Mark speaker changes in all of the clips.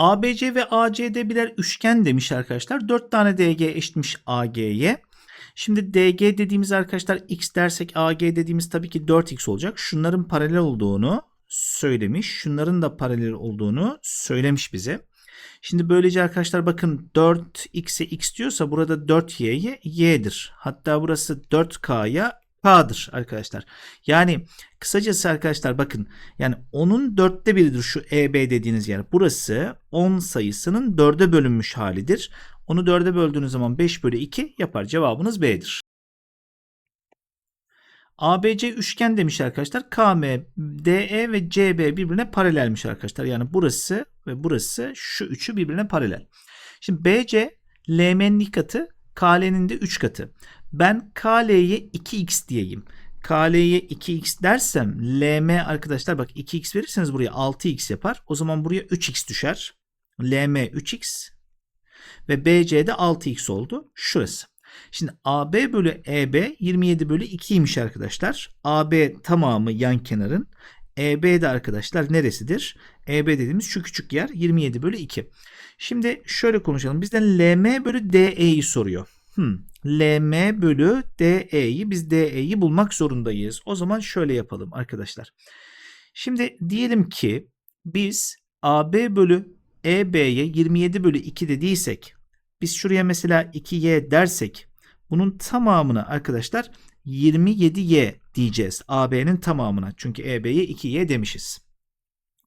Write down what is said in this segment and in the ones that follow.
Speaker 1: ABC ve ACD birer üçgen demiş arkadaşlar. 4 tane DG eşitmiş AG'ye. Şimdi DG dediğimiz arkadaşlar x dersek AG dediğimiz tabii ki 4x olacak. Şunların paralel olduğunu söylemiş. Şunların da paralel olduğunu söylemiş bize. Şimdi böylece arkadaşlar bakın 4x'e x diyorsa burada 4y'ye y'dir. Hatta burası 4k'ya k'dır arkadaşlar. Yani kısacası arkadaşlar bakın yani 10'un dörtte biridir şu EB dediğiniz yer. Burası 10 sayısının 4'e bölünmüş halidir. Onu 4'e böldüğünüz zaman 5 bölü 2 yapar. Cevabınız B'dir. ABC üçgen demiş arkadaşlar. KM, DE ve CB birbirine paralelmiş arkadaşlar. Yani burası ve burası şu üçü birbirine paralel. Şimdi BC LM'nin katı, KL'nin de 3 katı. Ben KL'ye 2x diyeyim. KL'ye 2x dersem LM arkadaşlar bak 2x verirseniz buraya 6x yapar. O zaman buraya 3x düşer. LM 3x ve BC'de 6x oldu. Şurası. Şimdi AB bölü EB 27 bölü 2'ymiş arkadaşlar. AB tamamı yan kenarın. EB de arkadaşlar neresidir? EB dediğimiz şu küçük yer 27 bölü 2. Şimdi şöyle konuşalım. Bizden LM bölü DE'yi soruyor. Hmm. LM bölü DE'yi biz DE'yi bulmak zorundayız. O zaman şöyle yapalım arkadaşlar. Şimdi diyelim ki biz AB bölü EB'ye 27 bölü 2 dediysek biz şuraya mesela 2y dersek bunun tamamına arkadaşlar 27y diyeceğiz. AB'nin tamamına. Çünkü EB'ye 2y demişiz.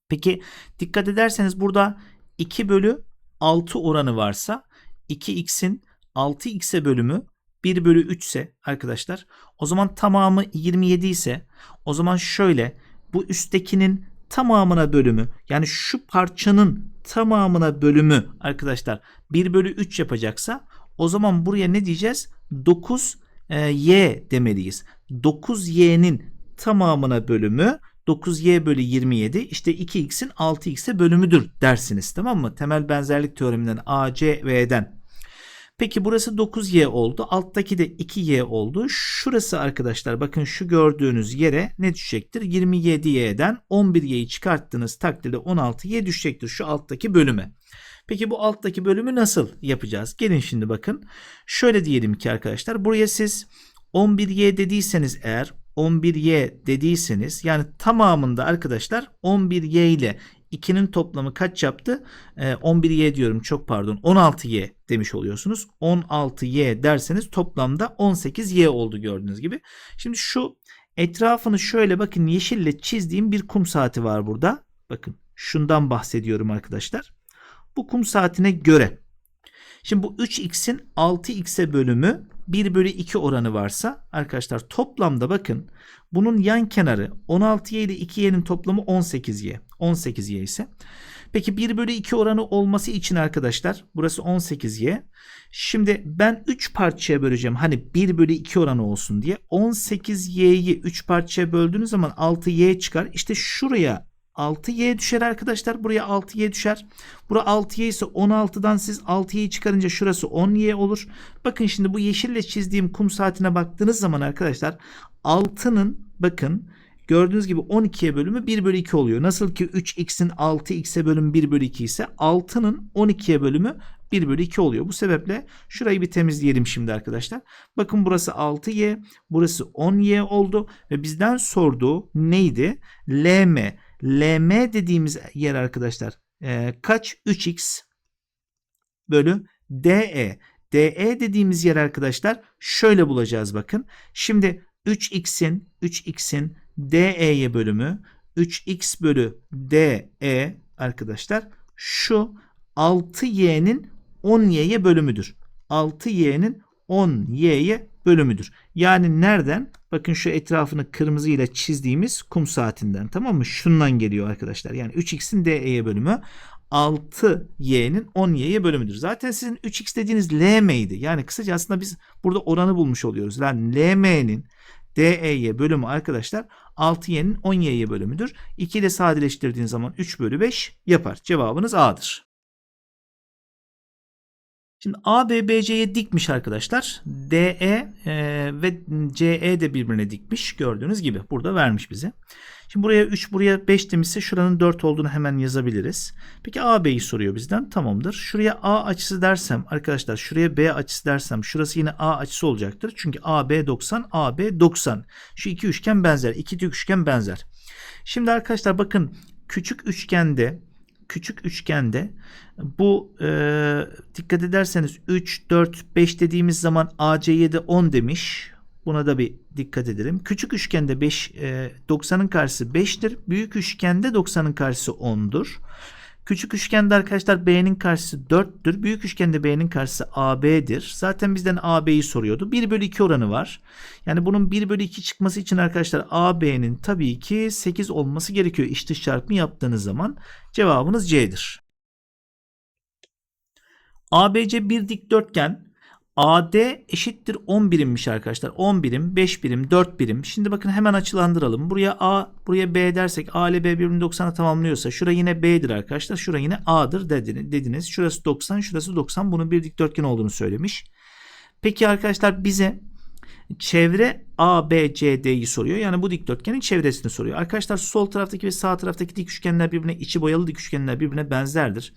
Speaker 1: Peki dikkat ederseniz burada 2 bölü 6 oranı varsa 2x'in 6x'e bölümü 1 bölü 3 ise arkadaşlar o zaman tamamı 27 ise o zaman şöyle bu üsttekinin tamamına bölümü yani şu parçanın tamamına bölümü arkadaşlar 1 bölü 3 yapacaksa o zaman buraya ne diyeceğiz? 9 e, y demeliyiz. 9y'nin tamamına bölümü 9y bölü 27 işte 2x'in 6x'e bölümüdür dersiniz tamam mı? Temel benzerlik teoreminden A, C ve. Peki burası 9y oldu. Alttaki de 2y oldu. Şurası arkadaşlar bakın şu gördüğünüz yere ne düşecektir? 27y'den 11y'yi çıkarttığınız takdirde 16y düşecektir şu alttaki bölüme. Peki bu alttaki bölümü nasıl yapacağız? Gelin şimdi bakın. Şöyle diyelim ki arkadaşlar buraya siz 11y dediyseniz eğer 11y dediyseniz yani tamamında arkadaşlar 11y ile 2'nin toplamı kaç yaptı? Ee, 11y diyorum çok pardon 16y demiş oluyorsunuz. 16y derseniz toplamda 18y oldu gördüğünüz gibi. Şimdi şu etrafını şöyle bakın yeşille çizdiğim bir kum saati var burada. Bakın şundan bahsediyorum arkadaşlar. Bu kum saatine göre. Şimdi bu 3x'in 6x'e bölümü 1 bölü 2 oranı varsa arkadaşlar toplamda bakın bunun yan kenarı 16y ile 2y'nin toplamı 18y. 18y ise. Peki 1 bölü 2 oranı olması için arkadaşlar burası 18y. Şimdi ben 3 parçaya böleceğim. Hani 1 bölü 2 oranı olsun diye. 18y'yi 3 parçaya böldüğünüz zaman 6y çıkar. İşte şuraya 6y düşer arkadaşlar. Buraya 6y düşer. Bura 6y ise 16'dan siz 6y'yi çıkarınca şurası 10y olur. Bakın şimdi bu yeşille çizdiğim kum saatine baktığınız zaman arkadaşlar 6'nın bakın gördüğünüz gibi 12'ye bölümü 1 bölü 2 oluyor. Nasıl ki 3x'in 6x'e bölümü 1 bölü 2 ise 6'nın 12'ye bölümü 1 bölü 2 oluyor. Bu sebeple şurayı bir temizleyelim şimdi arkadaşlar. Bakın burası 6y, burası 10y oldu ve bizden sorduğu neydi? LM. LM dediğimiz yer arkadaşlar e, kaç? 3x bölü DE. DE dediğimiz yer arkadaşlar şöyle bulacağız bakın. Şimdi 3x'in 3x'in DE'ye bölümü 3x bölü DE arkadaşlar şu 6y'nin 10y'ye bölümüdür. 6y'nin 10y'ye bölümüdür. Yani nereden? Bakın şu etrafını kırmızı ile çizdiğimiz kum saatinden tamam mı? Şundan geliyor arkadaşlar. Yani 3x'in DE'ye bölümü 6y'nin 10y'ye bölümüdür. Zaten sizin 3x dediğiniz LM'ydi. Yani kısaca aslında biz burada oranı bulmuş oluyoruz. Yani LM'nin DE'ye bölümü arkadaşlar 6y'nin 10y'ye bölümüdür. 2 ile sadeleştirdiğiniz zaman 3 bölü 5 yapar. Cevabınız A'dır. Şimdi A, B, B, C'ye dikmiş arkadaşlar. DE e, ve CE de birbirine dikmiş. Gördüğünüz gibi burada vermiş bize. Şimdi buraya 3 buraya 5 demişse şuranın 4 olduğunu hemen yazabiliriz. Peki AB'yi soruyor bizden. Tamamdır. Şuraya A açısı dersem arkadaşlar şuraya B açısı dersem şurası yine A açısı olacaktır. Çünkü AB 90 AB 90. Şu iki üçgen benzer. İki dik üçgen benzer. Şimdi arkadaşlar bakın küçük üçgende küçük üçgende bu e, dikkat ederseniz 3, 4, 5 dediğimiz zaman AC7 10 demiş. Buna da bir dikkat edelim. Küçük üçgende 5 e, 90'ın karşısı 5'tir. Büyük üçgende 90'ın karşısı 10'dur. Küçük üçgende arkadaşlar B'nin karşısı 4'tür. Büyük üçgende B'nin karşısı AB'dir. Zaten bizden AB'yi soruyordu. 1 bölü 2 oranı var. Yani bunun 1 bölü 2 çıkması için arkadaşlar AB'nin tabii ki 8 olması gerekiyor. İç dış çarpımı yaptığınız zaman cevabınız C'dir. ABC bir dikdörtgen. AD eşittir 10 birimmiş arkadaşlar. 10 birim, 5 birim, 4 birim. Şimdi bakın hemen açılandıralım. Buraya A, buraya B dersek A ile B birbirini 90'a tamamlıyorsa şura yine B'dir arkadaşlar. Şura yine A'dır dediniz. Şurası 90, şurası 90. Bunun bir dikdörtgen olduğunu söylemiş. Peki arkadaşlar bize çevre ABCD'yi soruyor. Yani bu dikdörtgenin çevresini soruyor. Arkadaşlar sol taraftaki ve sağ taraftaki dik üçgenler birbirine içi boyalı dik üçgenler birbirine benzerdir.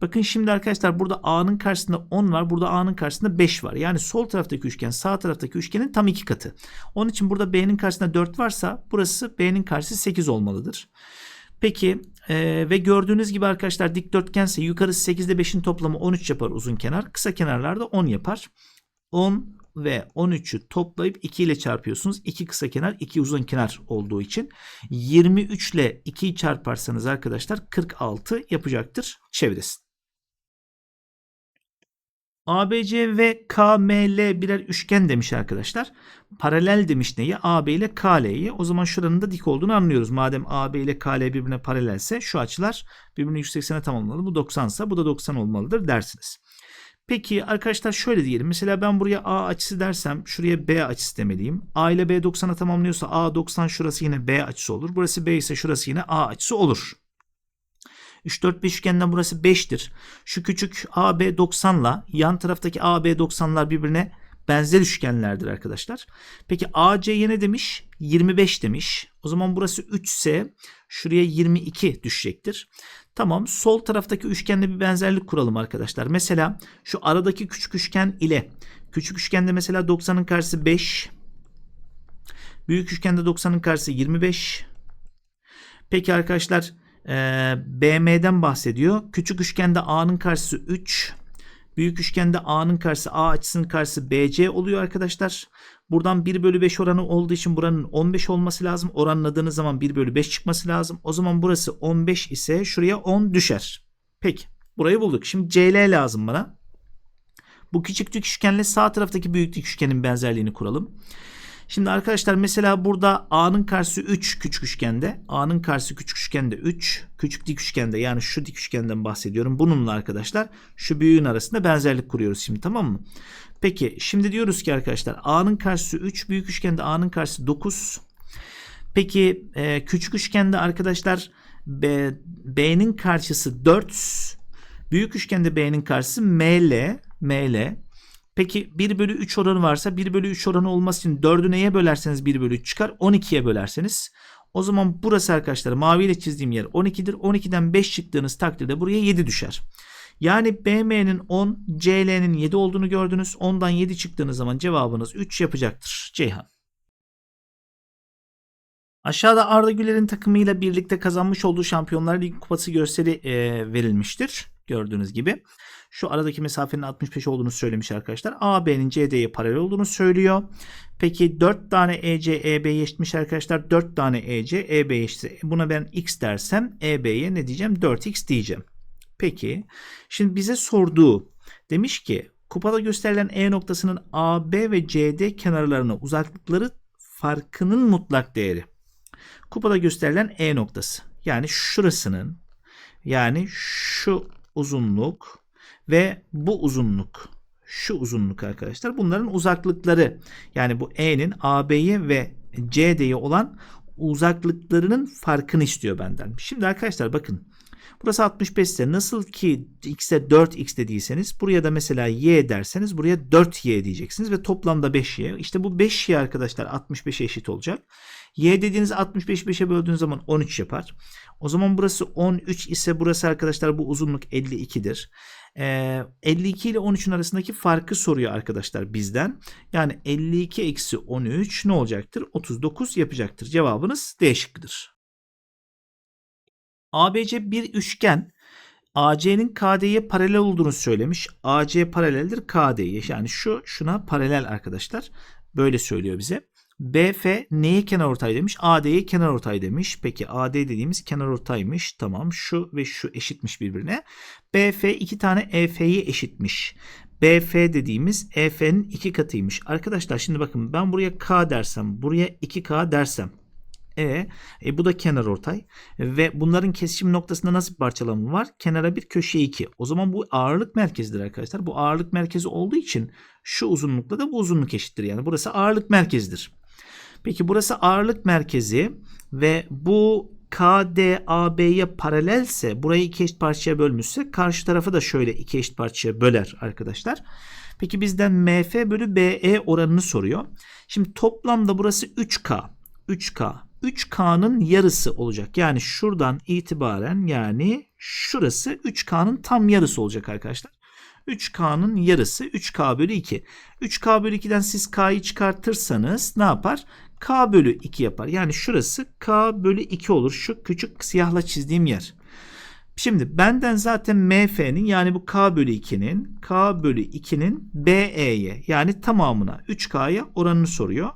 Speaker 1: Bakın şimdi arkadaşlar burada A'nın karşısında 10 var. Burada A'nın karşısında 5 var. Yani sol taraftaki üçgen sağ taraftaki üçgenin tam iki katı. Onun için burada B'nin karşısında 4 varsa burası B'nin karşısı 8 olmalıdır. Peki e, ve gördüğünüz gibi arkadaşlar dikdörtgense yukarısı 8 ile 5'in toplamı 13 yapar uzun kenar. Kısa kenarlarda 10 yapar. 10 ve 13'ü toplayıp 2 ile çarpıyorsunuz. 2 kısa kenar 2 uzun kenar olduğu için 23 ile 2'yi çarparsanız arkadaşlar 46 yapacaktır çevresi. ABC ve KML birer üçgen demiş arkadaşlar. Paralel demiş neyi? AB ile KL'yi. O zaman şuranın da dik olduğunu anlıyoruz. Madem AB ile KL birbirine paralelse şu açılar birbirine 180'e tamamlanmalı. Bu 90 ise bu da 90 olmalıdır dersiniz. Peki arkadaşlar şöyle diyelim. Mesela ben buraya A açısı dersem şuraya B açısı demeliyim. A ile B 90'a tamamlıyorsa A 90 şurası yine B açısı olur. Burası B ise şurası yine A açısı olur. 3, 4, 5 üçgenden burası 5'tir. Şu küçük AB 90'la yan taraftaki AB 90'lar birbirine benzer üçgenlerdir arkadaşlar. Peki AC'ye ne demiş? 25 demiş. O zaman burası 3 ise şuraya 22 düşecektir. Tamam sol taraftaki üçgenle bir benzerlik kuralım arkadaşlar. Mesela şu aradaki küçük üçgen ile küçük üçgende mesela 90'ın karşısı 5. Büyük üçgende 90'ın karşısı 25. Peki arkadaşlar e, BM'den bahsediyor. Küçük üçgende A'nın karşısı 3. Büyük üçgende A'nın karşısı A açısının karşısı BC oluyor arkadaşlar. Buradan 1 bölü 5 oranı olduğu için buranın 15 olması lazım. Oranladığınız zaman 1 bölü 5 çıkması lazım. O zaman burası 15 ise şuraya 10 düşer. Peki burayı bulduk. Şimdi CL lazım bana. Bu küçük üçgenle sağ taraftaki büyük üçgenin benzerliğini kuralım. Şimdi arkadaşlar mesela burada A'nın karşısı 3 küçük üçgende. A'nın karşısı küçük üçgende 3. Küçük dik üçgende yani şu dik üçgenden bahsediyorum. Bununla arkadaşlar şu büyüğün arasında benzerlik kuruyoruz şimdi tamam mı? Peki şimdi diyoruz ki arkadaşlar A'nın karşısı 3. Büyük üçgende A'nın karşısı 9. Peki e, küçük üçgende arkadaşlar B, B'nin karşısı 4. Büyük üçgende B'nin karşısı ML. ML. Peki 1 bölü 3 oranı varsa 1 bölü 3 oranı olması için 4'ü neye bölerseniz 1 bölü 3 çıkar. 12'ye bölerseniz. O zaman burası arkadaşlar maviyle çizdiğim yer 12'dir. 12'den 5 çıktığınız takdirde buraya 7 düşer. Yani BM'nin 10, CL'nin 7 olduğunu gördünüz. 10'dan 7 çıktığınız zaman cevabınız 3 yapacaktır. Ceyhan. Aşağıda Arda Güler'in takımıyla birlikte kazanmış olduğu Şampiyonlar Ligi kupası gösteri e, verilmiştir. Gördüğünüz gibi. Şu aradaki mesafenin 65 olduğunu söylemiş arkadaşlar. AB'nin CD'ye paralel olduğunu söylüyor. Peki 4 tane EC EB'ye eşitmiş arkadaşlar. 4 tane EC EB'ye eşitse buna ben x dersem EB'ye ne diyeceğim? 4x diyeceğim. Peki şimdi bize sorduğu demiş ki kupada gösterilen E noktasının AB ve CD kenarlarına uzaklıkları farkının mutlak değeri. Kupada gösterilen E noktası. Yani şurasının yani şu uzunluk ve bu uzunluk şu uzunluk arkadaşlar bunların uzaklıkları yani bu E'nin AB'ye ve CD'ye olan uzaklıklarının farkını istiyor benden. Şimdi arkadaşlar bakın Burası 65 ise nasıl ki x'e 4x dediyseniz buraya da mesela y derseniz buraya 4y diyeceksiniz ve toplamda 5y. İşte bu 5y arkadaşlar 65'e eşit olacak. y dediğiniz 65 5'e böldüğünüz zaman 13 yapar. O zaman burası 13 ise burası arkadaşlar bu uzunluk 52'dir. Ee, 52 ile 13'ün arasındaki farkı soruyor arkadaşlar bizden. Yani 52 eksi 13 ne olacaktır? 39 yapacaktır. Cevabınız D şıkkıdır. ABC bir üçgen. AC'nin KD'ye paralel olduğunu söylemiş. AC paraleldir KD'ye. Yani şu şuna paralel arkadaşlar. Böyle söylüyor bize. BF neye kenarortay demiş? AD'ye kenarortay demiş. Peki AD dediğimiz kenarortaymış. Tamam şu ve şu eşitmiş birbirine. BF iki tane EF'yi eşitmiş. BF dediğimiz EF'nin iki katıymış. Arkadaşlar şimdi bakın ben buraya K dersem buraya 2K dersem e, e bu da kenar ortay ve bunların kesişim noktasında nasıl bir parçalama var? Kenara bir köşeye 2. O zaman bu ağırlık merkezidir arkadaşlar. Bu ağırlık merkezi olduğu için şu uzunlukla da bu uzunluk eşittir. Yani burası ağırlık merkezidir. Peki burası ağırlık merkezi ve bu KDAB'ye paralelse burayı iki eşit parçaya bölmüşse karşı tarafı da şöyle iki eşit parçaya böler arkadaşlar. Peki bizden MF bölü BE oranını soruyor. Şimdi toplamda burası 3K. 3K. 3K'nın yarısı olacak. Yani şuradan itibaren yani şurası 3K'nın tam yarısı olacak arkadaşlar. 3K'nın yarısı 3K bölü 2. 3K bölü 2'den siz K'yı çıkartırsanız ne yapar? K bölü 2 yapar. Yani şurası K bölü 2 olur. Şu küçük siyahla çizdiğim yer. Şimdi benden zaten MF'nin yani bu K bölü 2'nin K bölü 2'nin BE'ye yani tamamına 3K'ya oranını soruyor.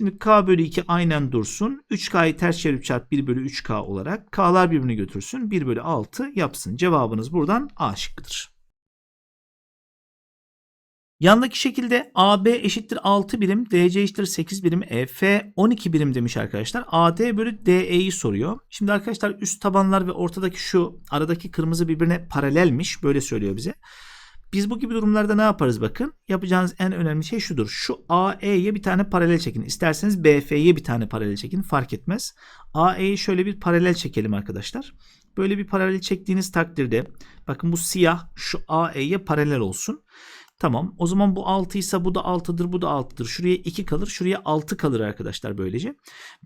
Speaker 1: Şimdi K bölü 2 aynen dursun. 3K'yı ters çevirip çarp 1 bölü 3K olarak K'lar birbirini götürsün. 1 bölü 6 yapsın. Cevabınız buradan A şıkkıdır. Yandaki şekilde AB eşittir 6 birim, DC eşittir 8 birim, EF 12 birim demiş arkadaşlar. AD bölü DE'yi soruyor. Şimdi arkadaşlar üst tabanlar ve ortadaki şu aradaki kırmızı birbirine paralelmiş. Böyle söylüyor bize. Biz bu gibi durumlarda ne yaparız bakın. Yapacağınız en önemli şey şudur. Şu AE'ye bir tane paralel çekin. İsterseniz BF'ye bir tane paralel çekin. Fark etmez. AE'yi şöyle bir paralel çekelim arkadaşlar. Böyle bir paralel çektiğiniz takdirde bakın bu siyah şu AE'ye paralel olsun. Tamam. O zaman bu 6 ise bu da 6'dır, bu da 6'dır. Şuraya 2 kalır, şuraya 6 kalır arkadaşlar böylece.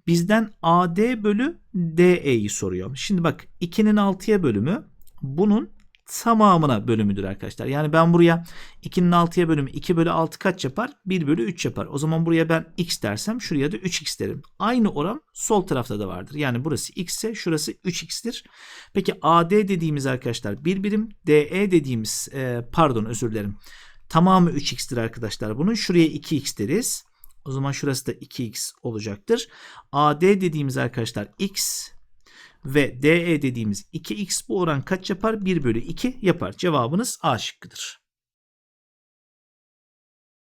Speaker 1: Bizden AD bölü DE'yi soruyor. Şimdi bak 2'nin 6'ya bölümü bunun tamamına bölümüdür arkadaşlar. Yani ben buraya 2'nin 6'ya bölümü 2 bölü 6 kaç yapar? 1 bölü 3 yapar. O zaman buraya ben x dersem şuraya da 3x derim. Aynı oran sol tarafta da vardır. Yani burası x ise şurası 3x'tir. Peki AD dediğimiz arkadaşlar 1 birim. DE dediğimiz e, pardon özür dilerim. Tamamı 3x'tir arkadaşlar. Bunun şuraya 2x deriz. O zaman şurası da 2x olacaktır. AD dediğimiz arkadaşlar x ve DE dediğimiz 2x bu oran kaç yapar? 1 bölü 2 yapar. Cevabınız A şıkkıdır.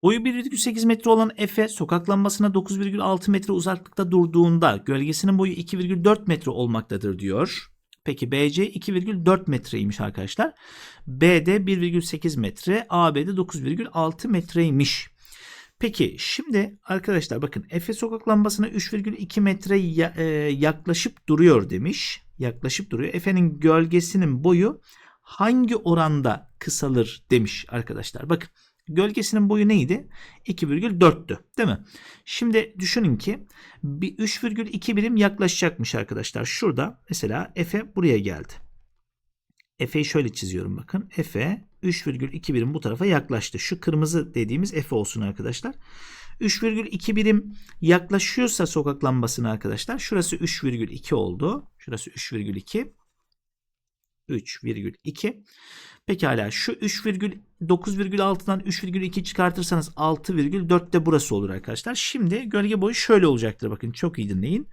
Speaker 1: Boyu 1,8 metre olan Efe sokak lambasına 9,6 metre uzaklıkta durduğunda gölgesinin boyu 2,4 metre olmaktadır diyor. Peki BC 2,4 metreymiş arkadaşlar. BD 1,8 metre, AB'de 9,6 metreymiş. Peki şimdi arkadaşlar bakın Efe sokak lambasına 3,2 metre e, yaklaşıp duruyor demiş. Yaklaşıp duruyor. Efe'nin gölgesinin boyu hangi oranda kısalır demiş arkadaşlar. Bakın gölgesinin boyu neydi? 2,4'tü değil mi? Şimdi düşünün ki bir 3,2 birim yaklaşacakmış arkadaşlar. Şurada mesela Efe buraya geldi. Efe'yi şöyle çiziyorum bakın. Efe 3,2 birim bu tarafa yaklaştı. Şu kırmızı dediğimiz Efe olsun arkadaşlar. 3,2 birim yaklaşıyorsa sokak lambasına arkadaşlar. Şurası 3,2 oldu. Şurası 3,2. 3,2. Pekala şu 3,9,6'dan 3,2 çıkartırsanız 6,4 de burası olur arkadaşlar. Şimdi gölge boyu şöyle olacaktır. Bakın çok iyi dinleyin.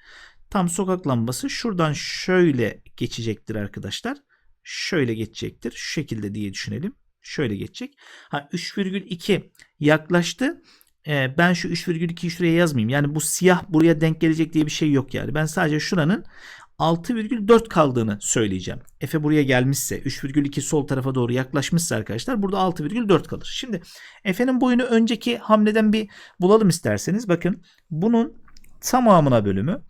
Speaker 1: Tam sokak lambası şuradan şöyle geçecektir arkadaşlar. Şöyle geçecektir. Şu şekilde diye düşünelim. Şöyle geçecek. Ha 3,2 yaklaştı. Ee, ben şu 3,2'yi şuraya yazmayayım. Yani bu siyah buraya denk gelecek diye bir şey yok yani. Ben sadece şuranın 6,4 kaldığını söyleyeceğim. Efe buraya gelmişse 3,2 sol tarafa doğru yaklaşmışsa arkadaşlar burada 6,4 kalır. Şimdi Efe'nin boyunu önceki hamleden bir bulalım isterseniz. Bakın bunun tamamına bölümü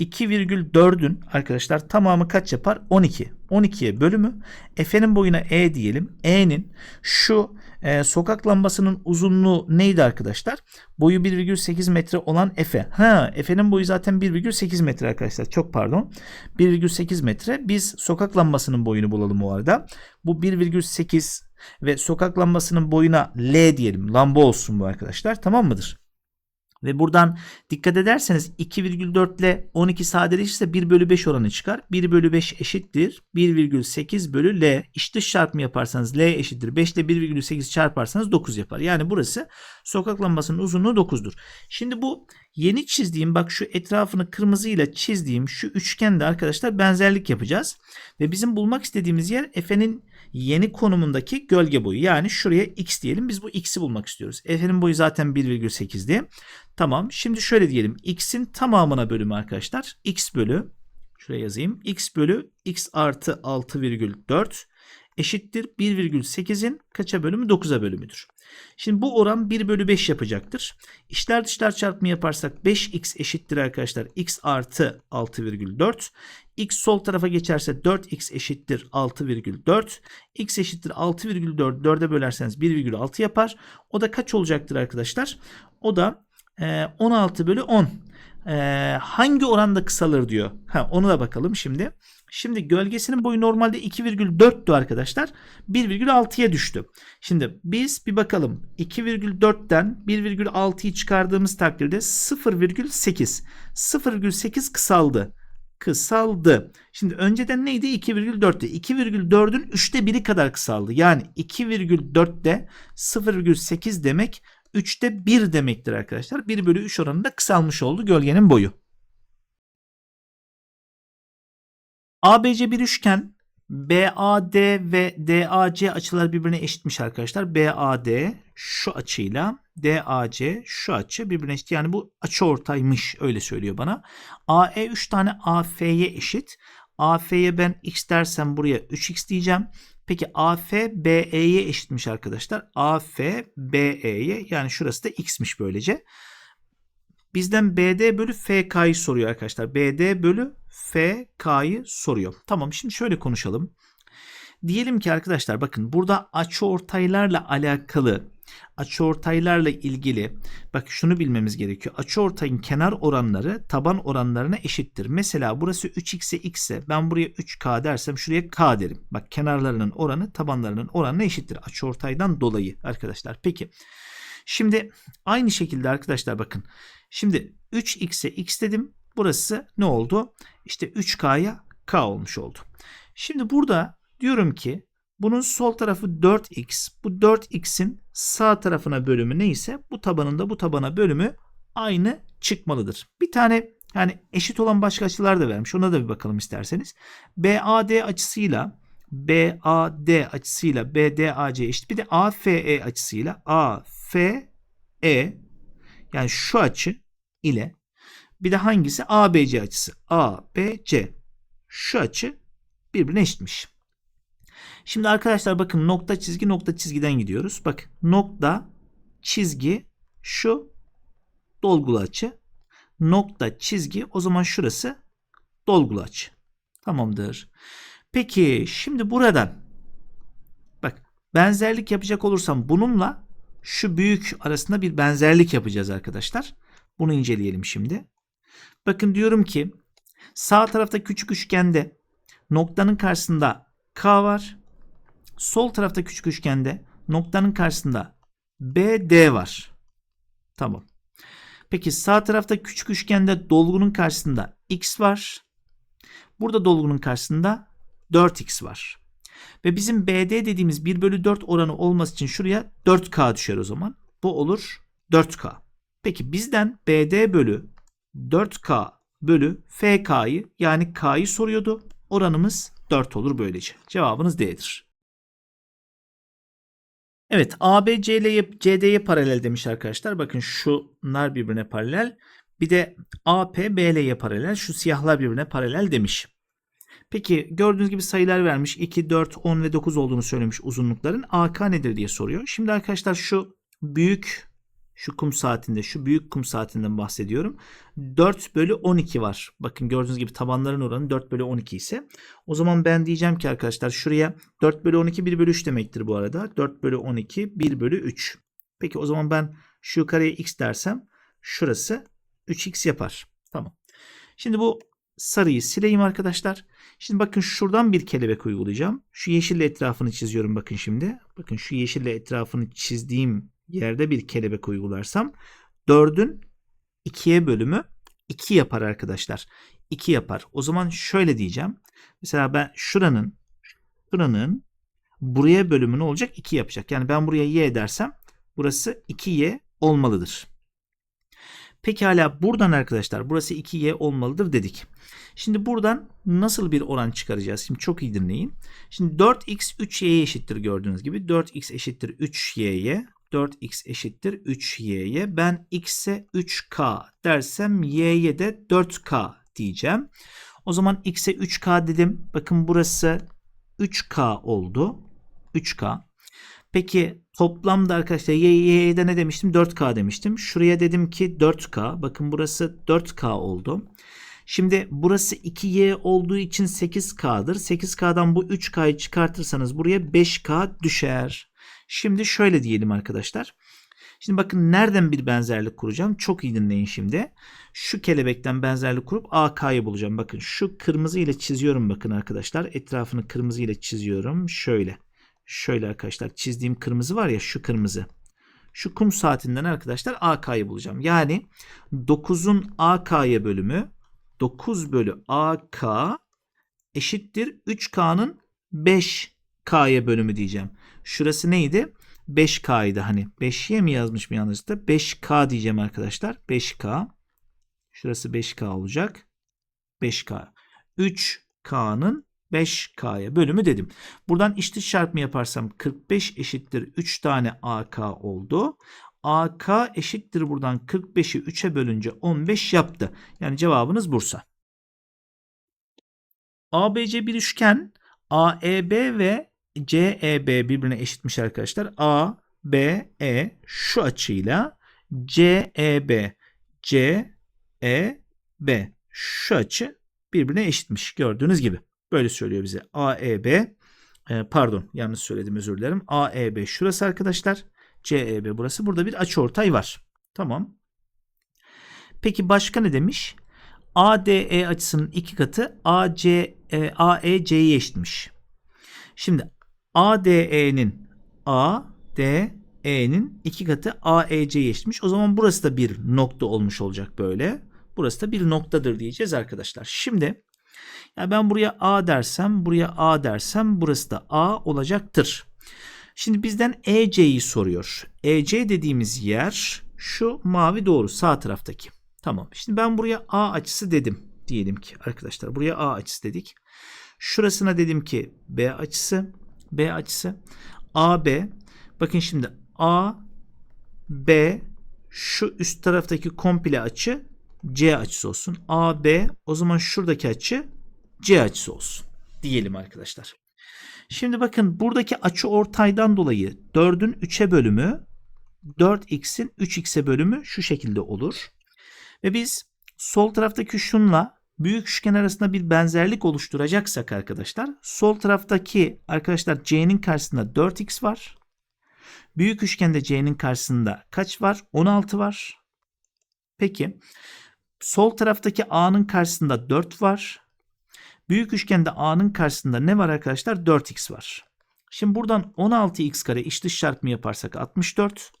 Speaker 1: 2,4'ün arkadaşlar tamamı kaç yapar? 12. 12'ye bölümü. Efe'nin boyuna E diyelim. E'nin şu e, sokak lambasının uzunluğu neydi arkadaşlar? Boyu 1,8 metre olan Efe. Ha, Efe'nin boyu zaten 1,8 metre arkadaşlar. Çok pardon. 1,8 metre. Biz sokak lambasının boyunu bulalım o arada. Bu 1,8 ve sokak lambasının boyuna L diyelim. Lamba olsun bu arkadaşlar. Tamam mıdır? Ve buradan dikkat ederseniz 2,4 ile 12 sadeleşirse 1 bölü 5 oranı çıkar. 1 bölü 5 eşittir. 1,8 bölü L. İç dış çarpımı yaparsanız L eşittir. 5 ile 1,8 çarparsanız 9 yapar. Yani burası sokak lambasının uzunluğu 9'dur. Şimdi bu yeni çizdiğim bak şu etrafını kırmızıyla çizdiğim şu üçgende arkadaşlar benzerlik yapacağız. Ve bizim bulmak istediğimiz yer Efe'nin yeni konumundaki gölge boyu. Yani şuraya x diyelim. Biz bu x'i bulmak istiyoruz. Efe'nin boyu zaten 1,8'di. Tamam. Şimdi şöyle diyelim. x'in tamamına bölümü arkadaşlar. x bölü şuraya yazayım. x bölü x artı 6,4 eşittir 1,8'in kaça bölümü? 9'a bölümüdür. Şimdi bu oran 1 bölü 5 yapacaktır. İşler dışlar çarpımı yaparsak 5x eşittir arkadaşlar. x artı 6,4. x sol tarafa geçerse 4x eşittir 6,4. x eşittir 6,4. 4'e bölerseniz 1,6 yapar. O da kaç olacaktır arkadaşlar? O da e, 16 bölü 10. E, hangi oranda kısalır diyor. Ha, onu da bakalım şimdi. Şimdi gölgesinin boyu normalde 2,4'tü arkadaşlar. 1,6'ya düştü. Şimdi biz bir bakalım. 2,4'ten 1,6'yı çıkardığımız takdirde 0,8. 0,8 kısaldı. Kısaldı. Şimdi önceden neydi? 2,4'tü. 2,4'ün 3'te 1'i kadar kısaldı. Yani 2,4'te 0,8 demek 3'te 1 demektir arkadaşlar. 1 bölü 3 oranında kısalmış oldu gölgenin boyu. ABC bir üçgen. BAD ve DAC açılar birbirine eşitmiş arkadaşlar. BAD şu açıyla DAC şu açı birbirine eşit. Yani bu açı ortaymış öyle söylüyor bana. AE 3 tane AF'ye eşit. AF'ye ben x dersem buraya 3x diyeceğim. Peki AF BE'ye eşitmiş arkadaşlar. AF BE'ye yani şurası da x'miş böylece. Bizden BD bölü FK'yı soruyor arkadaşlar. BD bölü FK'yı soruyor. Tamam şimdi şöyle konuşalım. Diyelim ki arkadaşlar bakın burada açıortaylarla alakalı açıortaylarla ilgili bak şunu bilmemiz gerekiyor. Açıortayın kenar oranları taban oranlarına eşittir. Mesela burası 3x'e x'e ben buraya 3k dersem şuraya k derim. Bak kenarlarının oranı tabanlarının oranına eşittir. Açıortaydan dolayı arkadaşlar. Peki şimdi aynı şekilde arkadaşlar bakın. Şimdi 3x'e x dedim. Burası ne oldu? İşte 3K'ya K olmuş oldu. Şimdi burada diyorum ki bunun sol tarafı 4x. Bu 4x'in sağ tarafına bölümü neyse bu tabanında bu tabana bölümü aynı çıkmalıdır. Bir tane yani eşit olan başka açılar da vermiş. Ona da bir bakalım isterseniz. BAD açısıyla BAD açısıyla BDAC eşit. Bir de AFE açısıyla AFE yani şu açı ile bir de hangisi? ABC açısı. ABC. Şu açı birbirine eşitmiş. Şimdi arkadaşlar bakın nokta çizgi nokta çizgiden gidiyoruz. Bak nokta çizgi şu dolgulu açı. Nokta çizgi o zaman şurası dolgulu açı. Tamamdır. Peki şimdi buradan bak benzerlik yapacak olursam bununla şu büyük arasında bir benzerlik yapacağız arkadaşlar. Bunu inceleyelim şimdi. Bakın diyorum ki sağ tarafta küçük üçgende noktanın karşısında K var. Sol tarafta küçük üçgende noktanın karşısında BD var. Tamam. Peki sağ tarafta küçük üçgende dolgunun karşısında X var. Burada dolgunun karşısında 4X var. Ve bizim BD dediğimiz 1 bölü 4 oranı olması için şuraya 4K düşer o zaman. Bu olur 4K. Peki bizden BD bölü 4K bölü FK'yı yani K'yı soruyordu. Oranımız 4 olur böylece. Cevabınız D'dir. Evet AB CL'ye CD'ye paralel demiş arkadaşlar. Bakın şunlar birbirine paralel. Bir de AP BL'ye paralel. Şu siyahlar birbirine paralel demiş. Peki gördüğünüz gibi sayılar vermiş. 2, 4, 10 ve 9 olduğunu söylemiş uzunlukların. AK nedir diye soruyor. Şimdi arkadaşlar şu büyük Şu kum saatinde, şu büyük kum saatinden bahsediyorum. 4 bölü 12 var. Bakın gördüğünüz gibi tabanların oranı 4 bölü 12 ise. O zaman ben diyeceğim ki arkadaşlar şuraya 4 bölü 12 1 bölü 3 demektir bu arada. 4 bölü 12 1 bölü 3. Peki o zaman ben şu yukarıya x dersem şurası 3x yapar. Tamam. Şimdi bu sarıyı sileyim arkadaşlar. Şimdi bakın şuradan bir kelebek uygulayacağım. Şu yeşille etrafını çiziyorum bakın şimdi. Bakın şu yeşille etrafını çizdiğim yerde bir kelebek uygularsam 4'ün 2'ye bölümü 2 yapar arkadaşlar. 2 yapar. O zaman şöyle diyeceğim. Mesela ben şuranın şuranın buraya bölümü ne olacak? 2 yapacak. Yani ben buraya y dersem burası 2y olmalıdır. Pekala buradan arkadaşlar burası 2y olmalıdır dedik. Şimdi buradan nasıl bir oran çıkaracağız? Şimdi çok iyi dinleyin. Şimdi 4x 3y'ye eşittir gördüğünüz gibi. 4x eşittir 3y'ye. 4x eşittir 3y'ye. Ben x'e 3k dersem y'ye de 4k diyeceğim. O zaman x'e 3k dedim. Bakın burası 3k oldu. 3k. Peki toplamda arkadaşlar y'de ne demiştim? 4k demiştim. Şuraya dedim ki 4k. Bakın burası 4k oldu. Şimdi burası 2y olduğu için 8k'dır. 8k'dan bu 3k'yı çıkartırsanız buraya 5k düşer. Şimdi şöyle diyelim arkadaşlar. Şimdi bakın nereden bir benzerlik kuracağım? Çok iyi dinleyin şimdi. Şu kelebekten benzerlik kurup AK'yı bulacağım. Bakın şu kırmızı ile çiziyorum bakın arkadaşlar. Etrafını kırmızı ile çiziyorum. Şöyle. Şöyle arkadaşlar çizdiğim kırmızı var ya şu kırmızı. Şu kum saatinden arkadaşlar AK'yı bulacağım. Yani 9'un AK'ya bölümü 9 bölü AK eşittir 3K'nın 5K'ya bölümü diyeceğim. Şurası neydi? 5K'ydı hani. 5'ye mi yazmış mı yanlışlıkla? 5K diyeceğim arkadaşlar. 5K. Şurası 5K olacak. 5K. 3K'nın 5K'ya bölümü dedim. Buradan içli çarpımı yaparsam 45 eşittir 3 tane AK oldu. AK eşittir buradan 45'i 3'e bölünce 15 yaptı. Yani cevabınız Bursa. ABC bir üçgen AEB ve CEB birbirine eşitmiş arkadaşlar. A, B, E şu açıyla CEB, CEB şu açı birbirine eşitmiş gördüğünüz gibi. Böyle söylüyor bize. AEB e, pardon yanlış söyledim özür dilerim. AEB şurası arkadaşlar. CEB burası. Burada bir açıortay var. Tamam. Peki başka ne demiş? ADE açısının iki katı AC, e, AEC'ye eşitmiş. Şimdi ADE'nin ADE'nin iki katı AEC'ye eşitmiş. O zaman burası da bir nokta olmuş olacak böyle. Burası da bir noktadır diyeceğiz arkadaşlar. Şimdi ya ben buraya A dersem, buraya A dersem burası da A olacaktır. Şimdi bizden EC'yi soruyor. EC dediğimiz yer şu mavi doğru sağ taraftaki. Tamam. Şimdi ben buraya A açısı dedim. Diyelim ki arkadaşlar buraya A açısı dedik. Şurasına dedim ki B açısı. B açısı. AB. Bakın şimdi A, B şu üst taraftaki komple açı C açısı olsun. AB o zaman şuradaki açı C açısı olsun. Diyelim arkadaşlar. Şimdi bakın buradaki açı ortaydan dolayı 4'ün 3'e bölümü 4x'in 3x'e bölümü şu şekilde olur. Ve biz sol taraftaki şunla büyük üçgen arasında bir benzerlik oluşturacaksak arkadaşlar sol taraftaki arkadaşlar c'nin karşısında 4x var. Büyük üçgende c'nin karşısında kaç var? 16 var. Peki sol taraftaki a'nın karşısında 4 var. Büyük üçgende a'nın karşısında ne var arkadaşlar? 4x var. Şimdi buradan 16x kare iç dış çarpımı yaparsak 64.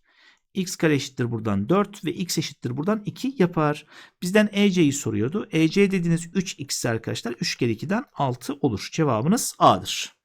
Speaker 1: x kare eşittir buradan 4 ve x eşittir buradan 2 yapar. Bizden EC'yi soruyordu. EC dediğiniz 3x arkadaşlar 3 kere 2'den 6 olur. Cevabınız A'dır.